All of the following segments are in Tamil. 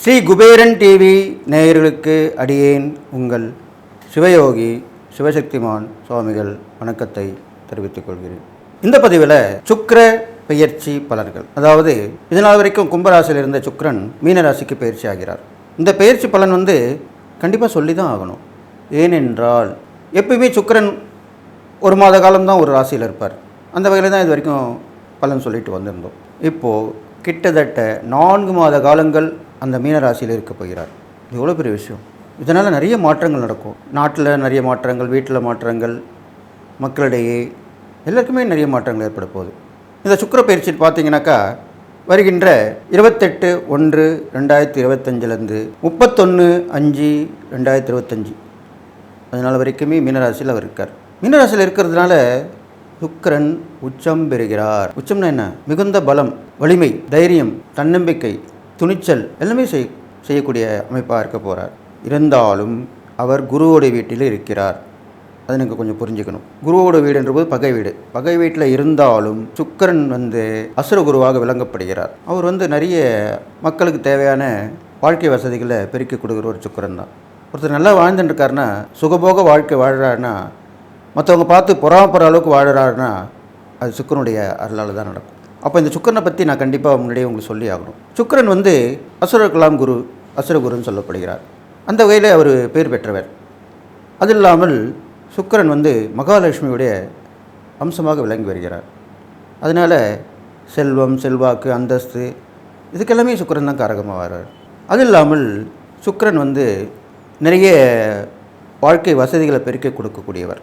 ஸ்ரீ குபேரன் டிவி நேயர்களுக்கு அடியேன் உங்கள் சிவயோகி சிவசக்திமான் சுவாமிகள் வணக்கத்தை தெரிவித்துக் கொள்கிறேன். இந்த பதிவில் சுக்கர பெயர்ச்சி பலன்கள் அதாவது இதனால் வரைக்கும் கும்பராசியில் இருந்த சுக்கரன் மீனராசிக்கு பயிற்சி ஆகிறார். இந்த பயிற்சி பலன் வந்து கண்டிப்பாக சொல்லி தான் ஆகணும். ஏனென்றால் எப்பயுமே சுக்கரன் ஒரு மாத காலம்தான் ஒரு ராசியில் இருப்பார். அந்த வகையில் தான் இது வரைக்கும் பலன் சொல்லிட்டு வந்திருந்தோம். இப்போது கிட்டத்தட்ட நான்கு மாத காலங்கள் அந்த மீன ராசியில் இருக்க போகிறார். இது எவ்வளோ பெரிய விஷயம்? இதனால் நிறைய மாற்றங்கள் நடக்கும். நாட்டில் நிறைய மாற்றங்கள் வீட்டில் மாற்றங்கள் மக்களிடையே எல்லாருக்குமே நிறைய மாற்றங்கள் ஏற்பட போகுது. இந்த சுக்கிர பயிற்சி பார்த்தீங்கன்னாக்கா வருகின்ற இருபத்தெட்டு ஒன்று ரெண்டாயிரத்தி இருபத்தஞ்சிலேருந்து முப்பத்தொன்று அஞ்சு ரெண்டாயிரத்தி இருபத்தஞ்சி. அதனால் வரைக்குமே மீனராசியில் அவர் இருக்கார். மீனராசியில் இருக்கிறதுனால சுக்கிரன் உச்சம் பெறுகிறார். உச்சம்னா என்ன? மிகுந்த பலம் வலிமை தைரியம் தன்னம்பிக்கை துணிச்சல் எல்லாமே செய் செய்யக்கூடிய அமைப்பாக இருக்க போகிறார் இருந்தாலும் அவர் குருவோடைய வீட்டில் இருக்கிறார். அதை நீங்கள் கொஞ்சம் புரிஞ்சுக்கணும். குருவோட வீடுன்றபோது பகை வீடு. பகை வீட்டில் இருந்தாலும் சுக்கிரன் வந்து அசுர குருவாக விளங்கப்படுகிறார். அவர் வந்து நிறைய மக்களுக்கு தேவையான வாழ்க்கை வசதிகளை பெருக்கி கொடுக்குற ஒரு சுக்கரன் தான். ஒருத்தர் நல்லா வாழ்ந்துட்டு இருக்காருன்னா சுகபோக வாழ்க்கை வாழ்கிறாருன்னா மற்றவங்க பார்த்து பொறாமப்படுற அளவுக்கு வாழறாருன்னா அது சுக்கரனுடைய அருளால் தான் நடக்கும். அப்போ இந்த சுக்கரனை பற்றி நான் கண்டிப்பாக முன்னாடியே உங்களுக்கு சொல்லி ஆகணும். சுக்கரன் வந்து அசுரகலாம் குரு அசுரகுருன்னு சொல்லப்படுகிறார். அந்த வகையில் அவர் பேர் பெற்றவர். அது இல்லாமல் சுக்கிரன் வந்து மகாலட்சுமியுடைய அம்சமாக விளங்கி வருகிறார். அதனால் செல்வம் செல்வாக்கு அந்தஸ்து இதுக்கெல்லாமே சுக்கிரன் தான் காரகமாக வர்றார் அது இல்லாமல் சுக்கிரன் வந்து நிறைய வாழ்க்கை வசதிகளை பெருக்கி கொடுக்கக்கூடியவர்.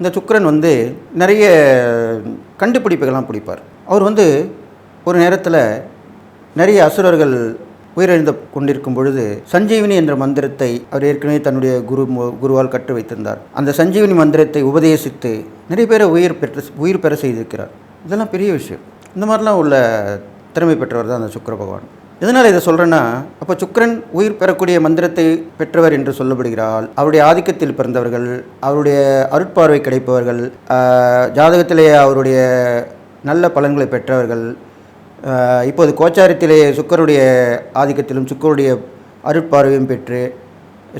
இந்த சுக்கரன் வந்து நிறைய கண்டுபிடிப்புகள்லாம் பிடிப்பார். அவர் வந்து ஒரு நேரத்தில் நிறைய அசுரர்கள் உயிரிழந்து கொண்டிருக்கும் பொழுது சஞ்சீவினி என்ற மந்திரத்தை அவர் ஏற்கனவே தன்னுடைய குரு மு- குருவால் கற்று வைத்திருந்தார். அந்த சஞ்சீவினி மந்திரத்தை உபதேசித்து நிறைய பேரை உயிர் பெற்று உயிர் பெற செய்திருக்கிறார். இதெல்லாம் பெரிய விஷயம். இந்த மாதிரிலாம் உள்ள திறமை பெற்றவர் தான் அந்த சுக்கர பகவான். எதனால் இதை சொல்கிறேன்னா அப்போ சுக்கிரன் உயிர் பெறக்கூடிய மந்திரத்தை பெற்றவர் என்று சொல்லப்படுகிறார் அவருடைய ஆதிக்கத்தில் பிறந்தவர்கள் அவருடைய அருட்பார்வை கிடைப்பவர்கள் ஜாதகத்திலேயே அவருடைய நல்ல பலன்களை பெற்றவர்கள் இப்போது கோச்சாரத்திலே சுக்கருடைய ஆதிக்கத்திலும் சுக்கருடைய அருட்பார்வையும் பெற்று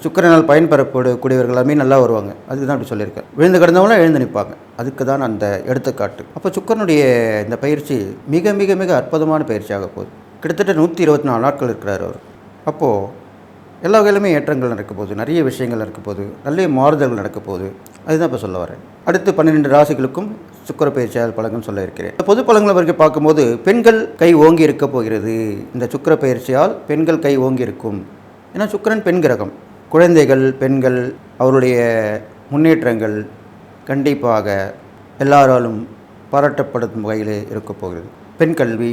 சுக்கிரனால் பயன்பெறக்கூடியவர்கள் எல்லாமே நல்லா வருவாங்க. அதுக்கு தான் அப்படி சொல்லியிருக்கேன். விழுந்து கிடந்தவங்களும் எழுந்து நிற்பாங்க. அதுக்கு தான் அந்த எடுத்துக்காட்டு. அப்போ சுக்கரனுடைய இந்த பயிற்சி மிக மிக மிக அற்புதமான பயிற்சியாக போகுது. கிட்டத்தட்ட நூற்றி இருபத்தி நாலு நாட்கள் இருக்கிறார் அவர். அப்போது எல்லா வகையிலுமே ஏற்றங்கள் நடக்க போகுது நிறைய விஷயங்கள் நடக்க போகுது நிறைய மாறுதல்கள் நடக்க போகுது அதுதான் இப்போ சொல்ல வரேன். அடுத்து பன்னிரெண்டு ராசிகளுக்கும் சுக்கர பயிற்சியால் பலன்கள் சொல்ல இருக்கிறேன். இந்த பொது பலன்களை வரைக்கும் பார்க்கும்போது பெண்கள் கை ஓங்கி இருக்க போகிறது. இந்த சுக்கிர பயிற்சியால் பெண்கள் கை ஓங்கி இருக்கும். ஏன்னா சுக்கிரன் பெண் கிரகம். குழந்தைகள் பெண்கள் அவருடைய முன்னேற்றங்கள் கண்டிப்பாக எல்லாராலும் பாராட்டப்படும் வகையிலே இருக்க போகிறது. பெண் கல்வி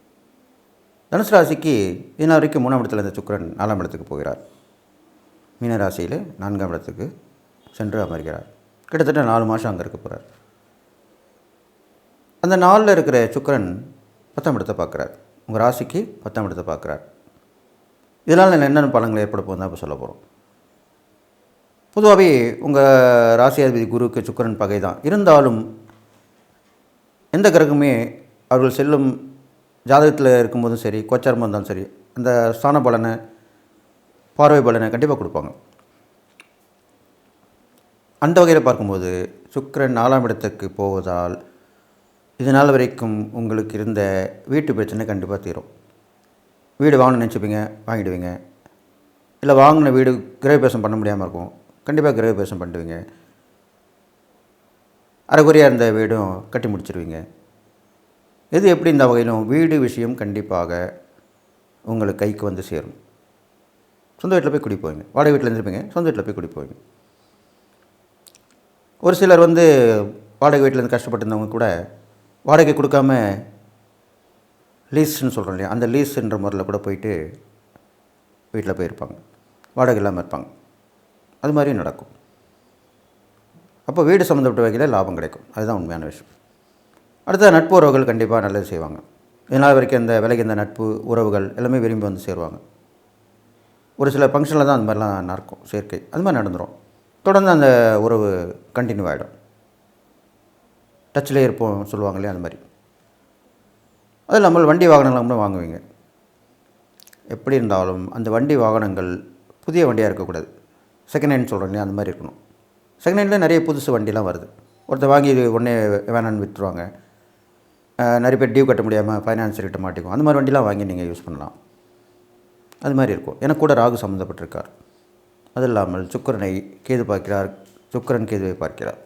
தனுசு ராசிக்கு இன்ன வரைக்கும் மூணாம் இடத்துல இருந்த சுக்கிரன் நாலாம் இடத்துக்கு போகிறார். மீனராசியில் நான்காம் இடத்துக்கு சென்று அமர்கிறார். கிட்டத்தட்ட நாலு மாதம் அங்கே இருக்க போகிறார். அந்த நாளில் இருக்கிற சுக்கரன் பத்தாம் இடத்தை பார்க்குறார். உங்கள் ராசிக்கு பத்தாம் இடத்தை பார்க்குறார். இதனால் என்னென்ன பலன்கள் ஏற்பட போகுது தான் இப்போ சொல்ல போகிறோம். பொதுவாகவே உங்கள் ராசியாதிபதி குருவுக்கு சுக்கரன் பகை தான். இருந்தாலும் எந்த கிரகமே அவர்கள் செல்லும் ஜாதகத்தில் இருக்கும்போதும் சரி கோச்சாரமாக இருந்தாலும் சரி அந்த ஸ்தான பலனை பார்வை பலனை கண்டிப்பாக கொடுப்பாங்க. அந்த வகையில் பார்க்கும்போது சுக்கிரன் நாலாம் இடத்துக்கு போவதால் இது நாள் வரைக்கும் உங்களுக்கு இருந்த வீட்டு பிரச்சனை கண்டிப்பாக தீரும். வீடு வாங்கணும்னு நினச்சிப்பீங்க வாங்கிடுவீங்க. இல்லை வாங்கின வீடு கிரகபேசம் பண்ண முடியாமல் இருக்கும். கண்டிப்பாக கிரகபேசம் பண்ணிடுவீங்க அரைக்குறையாக இருந்த வீடும் கட்டி முடிச்சிருவீங்க. எது எப்படி இந்த வகையிலும் வீடு விஷயம் கண்டிப்பாக உங்களுக்கு கைக்கு வந்து சேரும். சொந்த வீட்டில் போய் குடிப்போங்க வாடகை வீட்டில் இருந்துருப்பீங்க. சொந்த வீட்டில் போய் குடிப்போங்க ஒரு சிலர் வந்து வாடகை வீட்டிலேருந்து கஷ்டப்பட்டிருந்தவங்க கூட வாடகை கொடுக்காம லீஸ்ன்னு சொல்கிறோம் இல்லையா? அந்த லீஸ்ன்ற முறையில் கூட போயிட்டு வீட்டில் போயிருப்பாங்க. வாடகை இல்லாமல் இருப்பாங்க. அது மாதிரியும் நடக்கும். அப்போ வீடு சம்மந்தப்பட்ட வகையில் லாபம் கிடைக்கும். அதுதான் உண்மையான விஷயம். அடுத்த நட்பு உறவுகள் கண்டிப்பாக நல்லது செய்வாங்க. இதனால் வரைக்கும் இந்த விலகி இந்த நட்பு உறவுகள் எல்லாமே விரும்பி வந்து சேருவாங்க. ஒரு சில ஃபங்க்ஷனில் தான் அந்த மாதிரிலாம் நடக்கும் சேர்க்கை. அது மாதிரி நடந்துடும் தொடர்ந்து அந்த உறவு கண்டினியூ ஆகிடும் டச்சில் இருப்போம் சொல்லுவாங்க இல்லையா அந்த மாதிரி. அது இல்லாமல் வண்டி வாகனங்கள் கூட வாங்குவீங்க. எப்படி இருந்தாலும் அந்த வண்டி வாகனங்கள் புதிய வண்டியாக இருக்கக்கூடாது. செகண்ட் ஹேண்ட் சொல்கிறோம் இல்லையா அந்த மாதிரி இருக்கணும். செகண்ட் ஹேண்டில் நிறைய புதுசு வண்டிலாம் வருது. ஒருத்தர் வாங்கி உடனே வேணான்னு விற்றுருவாங்க நிறைய பேர் டியூ கட்ட முடியாமல் ஃபைனான்ஸ் கிட்ட மாட்டிக்கும் அந்த மாதிரி வண்டிலாம் வாங்கி நீங்கள் யூஸ் பண்ணலாம். அது மாதிரி இருக்கும். ஏன்னா கூட ராகு சம்மந்தப்பட்டிருக்கார் அது இல்லாமல் சுக்கரனை கேது பார்க்கிறார். சுக்கரன் கேதுவை பார்க்கிறார்.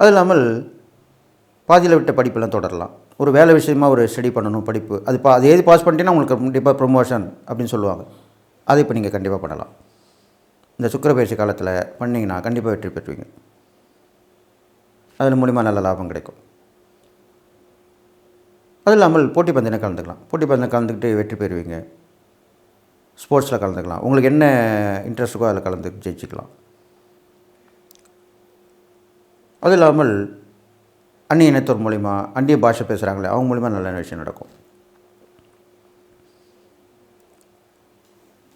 அது இல்லாமல் பாதியில் விட்ட படிப்பெல்லாம் தொடரலாம். ஒரு வேலை விஷயமா ஒரு ஸ்டடி பண்ணணும் படிப்பு. அது பா அது ஏது பாஸ் பண்ணிட்டீங்கன்னா உங்களுக்கு கண்டிப்பாக ப்ரொமோஷன் அப்படின்னு சொல்லுவாங்க. அதை இப்போ நீங்கள் கண்டிப்பாக பண்ணலாம். இந்த சுக்கிர பயிற்சி காலத்தில் பண்ணிங்கன்னா கண்டிப்பாக வெற்றி பெற்றுவீங்க அதில் மூலிமா நல்ல லாபம் கிடைக்கும். அது இல்லாமல் போட்டி பந்தயம் கலந்துக்கலாம். போட்டி பந்தயம் கலந்துக்கிட்டு வெற்றி பெறுவீங்க. ஸ்போர்ட்ஸில் கலந்துக்கலாம். உங்களுக்கு என்ன இன்ட்ரெஸ்ட் இருக்கோ அதில் கலந்து ஜெயிச்சுக்கலாம். அது இல்லாமல் அந்நிய இனத்தோர் மூலிமா அந்நிய பாஷை பேசுகிறாங்களே அவங்க மூலிமா நல்ல விஷயம் நடக்கும்.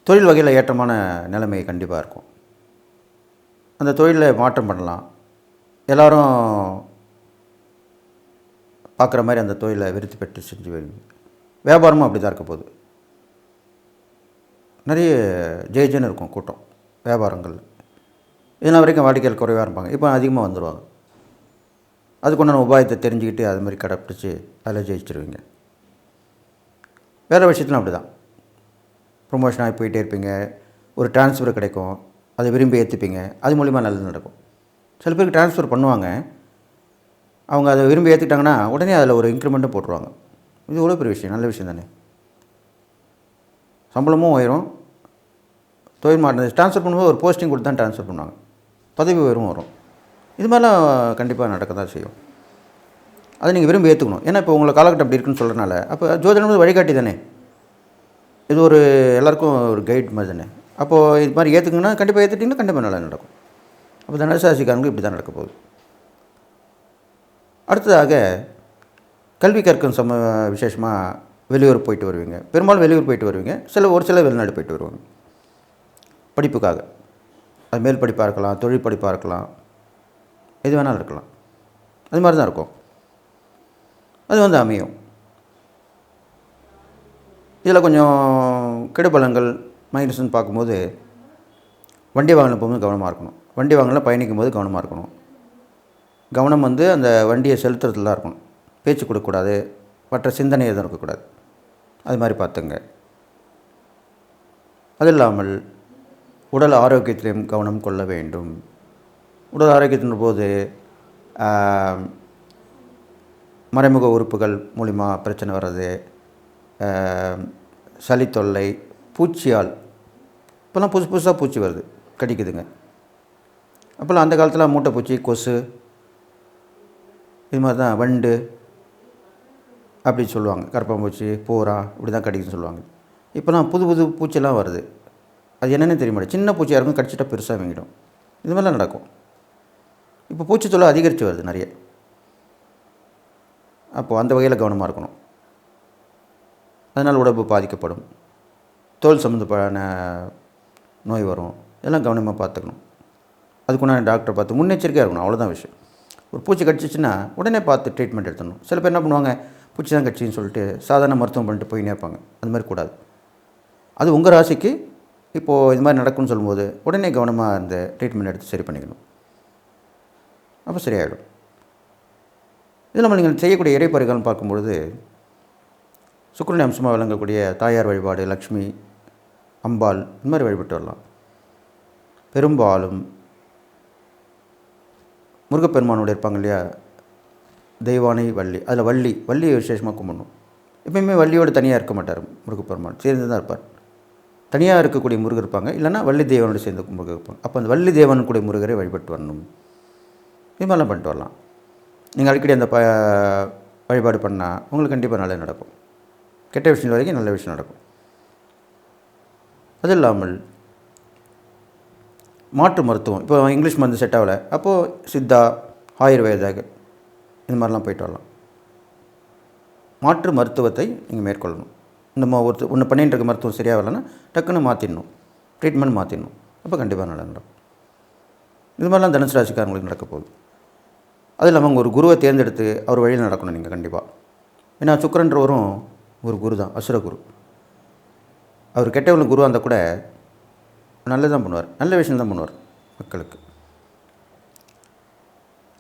தொழில் வகையில் ஏற்றமான நிலைமை கண்டிப்பாக இருக்கும். அந்த தொழிலில் மாற்றம் பண்ணலாம். எல்லோரும் பார்க்குற மாதிரி அந்த தொழிலை விருத்தி பெற்று செஞ்சு வருவீங்க வியாபாரமும் அப்படி தான் இருக்க போகுது. நிறைய ஜெயஜன்னு இருக்கும் கூட்டம் வியாபாரங்கள். இதனால் வரைக்கும் வாடிக்கையாளர் குறைவாக இருப்பாங்க. இப்போ அதிகமாக வந்துடுவாங்க அதுக்குண்டான உபாயத்தை தெரிஞ்சுக்கிட்டு அது மாதிரி கடைப்பிடிச்சி அதில் ஜெயிச்சிருவீங்க. வேறு விஷயத்துலாம் அப்படி தான். ப்ரொமோஷன் ஆகி போயிட்டே இருப்பீங்க. ஒரு ட்ரான்ஸ்ஃபர் கிடைக்கும். அதை விரும்பி ஏற்றுப்பீங்க அது மூலிமா நல்லது நடக்கும். சில பேருக்கு ட்ரான்ஸ்ஃபர் பண்ணுவாங்க. அவங்க அதை விரும்பி ஏற்றுக்கிட்டாங்கன்னா உடனே அதில் ஒரு இன்க்ரிமெண்ட்டும் போட்டுருவாங்க. இது எவ்வளோ பெரிய விஷயம்? நல்ல விஷயம் தானே. சம்பளமும் உயரும். தொழில் மாற்றம் ட்ரான்ஸ்ஃபர் பண்ணும்போது ஒரு போஸ்டிங் கொடுத்து தான் ட்ரான்ஸ்ஃபர் பண்ணுவாங்க. பதவி உயரும் வரும். இது மாதிரிலாம் கண்டிப்பாக நடக்க தான் செய்யும். அதை நீங்கள் விரும்பி ஏற்றுக்கணும் ஏன்னா இப்போ உங்களை காலகட்டம் அப்படி இருக்குன்னு சொல்கிறனால அப்போ ஜோதிடம் வந்து வழிகாட்டி தானே. இது ஒரு எல்லாருக்கும் ஒரு கைட் மாதிரி தானே. அப்போது இது மாதிரி ஏற்றுக்கணுன்னா கண்டிப்பாக ஏற்றுட்டிங்கன்னா கண்டிப்பாக நல்லா நடக்கும். அப்போ தனுசாசிக்காரங்களுக்கு இப்படி தான் நடக்க போகுது. அடுத்ததாக கல்வி கற்கும் சம விசேஷமாக வெளியூர் போயிட்டு வருவீங்க. பெரும்பாலும் வெளியூர் போயிட்டு வருவீங்க. சில ஒரு சில வெளிநாடு போயிட்டு வருவாங்க. படிப்புக்காக. அது மேல் படிப்பாக இருக்கலாம் தொழில் படிப்பாக இருக்கலாம். எது வேணாலும் இருக்கலாம். அது மாதிரி தான் இருக்கும். அது வந்து அமையும். இதில் கொஞ்சம் கெடுபலங்கள் மைனஸ்ன்னு பார்க்கும்போது வண்டி வாகனம் போகும்போது கவனமாக இருக்கணும். வண்டி வாகனம் பயணிக்கும் போது கவனமாக இருக்கணும். கவனம் வந்து அந்த வண்டியை செலுத்துறதுல தான் இருக்கணும். பேச்சு கொடுக்கக்கூடாது. மற்ற சிந்தனை எதுவும் இருக்கக்கூடாது. அது மாதிரி பார்த்துங்க. அது இல்லாமல் உடல் ஆரோக்கியத்திலையும் கவனம் கொள்ள வேண்டும். உடல் ஆரோக்கியத்தின் போது மறைமுக உறுப்புகள் மூலிமா பிரச்சனை வர்றது சளித்தொல்லை சளி தொல்லை பூச்சியால் இப்போலாம் புதுசு புதுசாக பூச்சி வருது. கடிக்குதுங்க. அப்போல்லாம் அந்த காலத்தில் மூட்டை பூச்சி கொசு இது மாதிரி தான் வண்டு அப்படி சொல்லுவாங்க. கரப்பாம்பூச்சி பூரா இப்படி தான் கடிக்குன்னு சொல்லுவாங்க. இப்போலாம் புது புது பூச்சியெல்லாம் வருது. அது என்னென்னு தெரிய மாட்டேன் சின்ன பூச்சியாக இருக்கும் கடிச்சிட்டா பெருசாக வாங்கிடும். இது மாதிரிலாம் நடக்கும். இப்போ பூச்சி தொல்லை அதிகரித்து வருது நிறைய. அப்போது அந்த வகையில் கவனமாக இருக்கணும். அதனால் உடம்பு பாதிக்கப்படும். தோல் சம்மந்தப்படான நோய் வரும். இதெல்லாம் கவனமாக பார்த்துக்கணும். அதுக்குண்டான டாக்டரை பார்த்து முன்னெச்சரிக்கையாக இருக்கணும். அவ்வளோதான் விஷயம். ஒரு பூச்சி கடிச்சிச்சின்னா உடனே பார்த்து ட்ரீட்மெண்ட் எடுத்துடணும். சில பேர் என்ன பண்ணுவாங்க? பூச்சி தான் கடிச்சின்னு சொல்லிட்டு சாதாரண மருத்துவம் பண்ணிட்டு போயினே இருப்பாங்க. அது மாதிரி கூடாது. அது உங்கள் ராசிக்கு இப்போது இது மாதிரி நடக்கும்னு சொல்லும்போது உடனே கவனமாக அந்த ட்ரீட்மெண்ட் எடுத்து சரி பண்ணிக்கணும். அப்போ சரியாயிடும். இதில் நம்ம நீங்கள் செய்யக்கூடிய இறைப்பறிகள்னு பார்க்கும்பொழுது சுக்கிரன் அம்சமாக விளங்கக்கூடிய தாயார் வழிபாடு லக்ஷ்மி அம்பாள் இந்த மாதிரி வழிபட்டு வரலாம். பெரும்பாலும் முருகப்பெருமானோட இருப்பாங்க இல்லையா? தெய்வானை வள்ளி. அதில் வள்ளி வள்ளியை விசேஷமாக கும்பிடணும். எப்பயுமே வள்ளியோடு தனியாக இருக்க மாட்டார் முருகப்பெருமான். சேர்ந்து தான் இருப்பார். தனியாக இருக்கக்கூடிய முருகர் இருப்பாங்க. இல்லைன்னா வள்ளி தேவனோடு சேர்ந்து முருகர் இருப்பாங்க. அப்போ அந்த வள்ளி தேவன் கூடிய முருகரை வழிபட்டு வரணும். இது மாதிரிலாம் பண்ணிட்டு வரலாம். நீங்கள் அடிக்கடி அந்த ப வழிபாடு பண்ணால் உங்களுக்கு கண்டிப்பாக நல்லது நடக்கும். கெட்ட விஷயம் வரைக்கும் நல்ல விஷயம் நடக்கும். அது இல்லாமல் மாற்று மருத்துவம். இப்போ இங்கிலீஷ் மருந்து செட் ஆகலை. அப்போது சித்தா ஆயுர்வேதாக இந்த மாதிரிலாம் போயிட்டு வரலாம். மாற்று மருத்துவத்தை நீங்கள் மேற்கொள்ளணும். இந்த மா ஒருத்தர் ஒன்று பண்ணிட்டு இருக்க மருத்துவம் சரியாக டக்குன்னு மாற்றிடணும் ட்ரீட்மெண்ட் மாற்றிடணும் அப்போ கண்டிப்பாக நடந்துடும். இது மாதிரிலாம் தனுசு ராசிக்காரங்களுக்கு நடக்க போகுது. அது இல்லாமல் உங்கள் ஒரு குருவை தேர்ந்தெடுத்து அவர் வழியில் நடக்கணும் நீங்கள் கண்டிப்பாக ஏன்னா சுக்கரன்றவரும் ஒரு குரு தான் அசுர குரு. அவர் கெட்டவங்களுக்கு குருவாக இருந்தால் கூட நல்லது தான் பண்ணுவார். நல்ல விஷயம் தான் பண்ணுவார் மக்களுக்கு.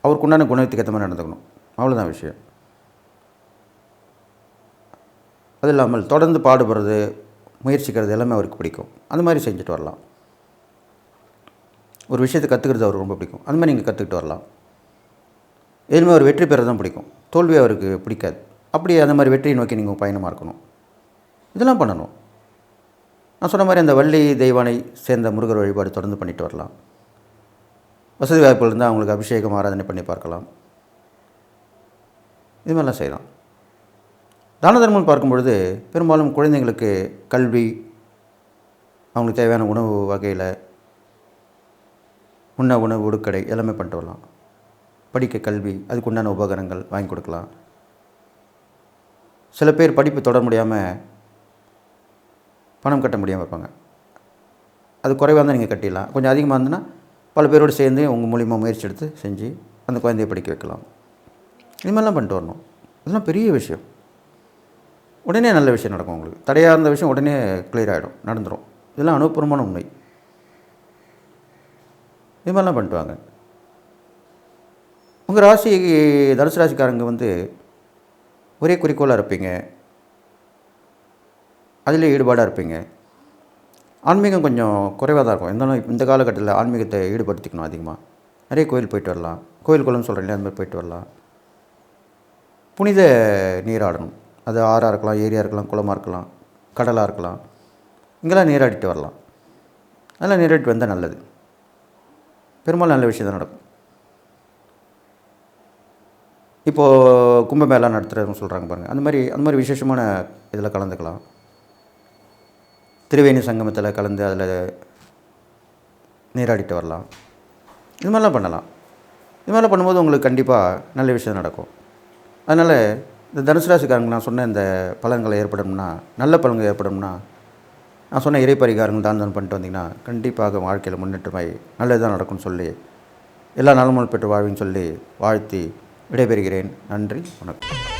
அவருக்கு உண்டான குணத்துக்கு ஏற்ற மாதிரி நடந்துக்கணும். அவ்வளோதான் விஷயம். அது இல்லாமல் தொடர்ந்து பாடுபடுறது முயற்சிக்கிறது எல்லாமே அவருக்கு பிடிக்கும். அந்த மாதிரி செஞ்சுட்டு வரலாம். ஒரு விஷயத்தை கற்றுக்கிறது அவருக்கு ரொம்ப பிடிக்கும். அந்த மாதிரி நீங்கள் கற்றுக்கிட்டு வரலாம். எதுவுமே அவர் வெற்றி பெற தான் பிடிக்கும். தோல்வி அவருக்கு பிடிக்காது. அப்படி அந்த மாதிரி வெற்றியை நோக்கி நீங்கள் பயணமாக இருக்கணும். இதெல்லாம் பண்ணணும். நான் சொன்ன மாதிரி அந்த வள்ளி தெய்வானை சேர்ந்த முருகர் வழிபாடு தொடர்ந்து பண்ணிட்டு வரலாம். வசதி வாய்ப்புகள் இருந்தால் அவங்களுக்கு அபிஷேகம் ஆராதனை பண்ணி பார்க்கலாம். இது மாதிரிலாம் செய்யலாம். தான தர்மம் பார்க்கும்பொழுது பெரும்பாலும் குழந்தைங்களுக்கு கல்வி அவங்களுக்கு தேவையான உணவு வகையில் உண்ண உணவு உடுக்கடை எல்லாமே பண்ணிட்டு வரலாம். படிக்க கல்வி அதுக்கு உண்டான உபகரணங்கள் வாங்கி கொடுக்கலாம். சில பேர் படிப்பு தொடர முடியாமல் பணம் கட்ட முடியாமல் இருப்பாங்க. அது குறைவாக இருந்தால் நீங்கள் கட்டிடலாம். கொஞ்சம் அதிகமாக இருந்ததுன்னா பல பேரோடு சேர்ந்து உங்கள் மூலிமா முயற்சி எடுத்து செஞ்சு அந்த குழந்தைய படிக்க வைக்கலாம். இது மாதிரிலாம் பண்ணிட்டு வரணும். இதெல்லாம் பெரிய விஷயம். உடனே நல்ல விஷயம் நடக்கும் உங்களுக்கு. தடையாக இருந்த விஷயம் உடனே கிளியர் ஆகிடும் நடந்துடும் இதெல்லாம் அனுபவபூர்வமான உண்மை. இது மாதிரிலாம் பண்ணிட்டு வாங்க. உங்கள் ராசி தனுசு ராசிக்காரங்க வந்து ஒரே குறிக்கோளாக இருப்பீங்க. அதில் ஈடுபாடாக இருப்பீங்க. ஆன்மீகம் கொஞ்சம் குறைவாக தான் இருக்கும். இருந்தாலும் இந்த காலகட்டத்தில் ஆன்மீகத்தை ஈடுபடுத்திக்கணும் அதிகமாக நிறைய கோயில் போயிட்டு வரலாம். கோயில் குளம்னு சொல்கிறேன் அந்த மாதிரி போயிட்டு வரலாம். புனித நீராடணும் அது ஆறாக இருக்கலாம் ஏரியா இருக்கலாம் குளமாக இருக்கலாம் கடலாக இருக்கலாம். இங்கெல்லாம் நீராடிட்டு வரலாம். அதெல்லாம் நீராடிட்டு வந்தால் நல்லது. பெரும்பாலும் நல்ல விஷயம் தான் நடக்கும். இப்போது கும்பமேளா நடத்துகிறதுன்னு சொல்கிறாங்க பாருங்கள் அந்த மாதிரி அந்த மாதிரி விசேஷமான இதில் கலந்துக்கலாம். திரிவேணி சங்கமத்தில் கலந்து அதில் நீராடிட்டு வரலாம். இது மாதிரிலாம் பண்ணலாம். இது மாதிரிலாம் பண்ணும்போது உங்களுக்கு கண்டிப்பாக நல்ல விஷயம் நடக்கும். அதனால் இந்த தனுசு ராசிக்காரங்க நான் சொன்ன இந்த பலன்கள் ஏற்படணும்னா நல்ல பலன்கள் ஏற்படணும்னா நான் சொன்ன இறை பரிகாரங்கள் தான் தான் பண்ணிட்டு வந்தீங்கன்னா கண்டிப்பாக வாழ்க்கையில் முன்னேற்றமாய் நல்லதுதான் நடக்கும்னு சொல்லி எல்லா நலமும் பெற்று வாழ்வின்னு சொல்லி வாழ்த்தி விடைபெறுகிறேன். நன்றி வணக்கம்.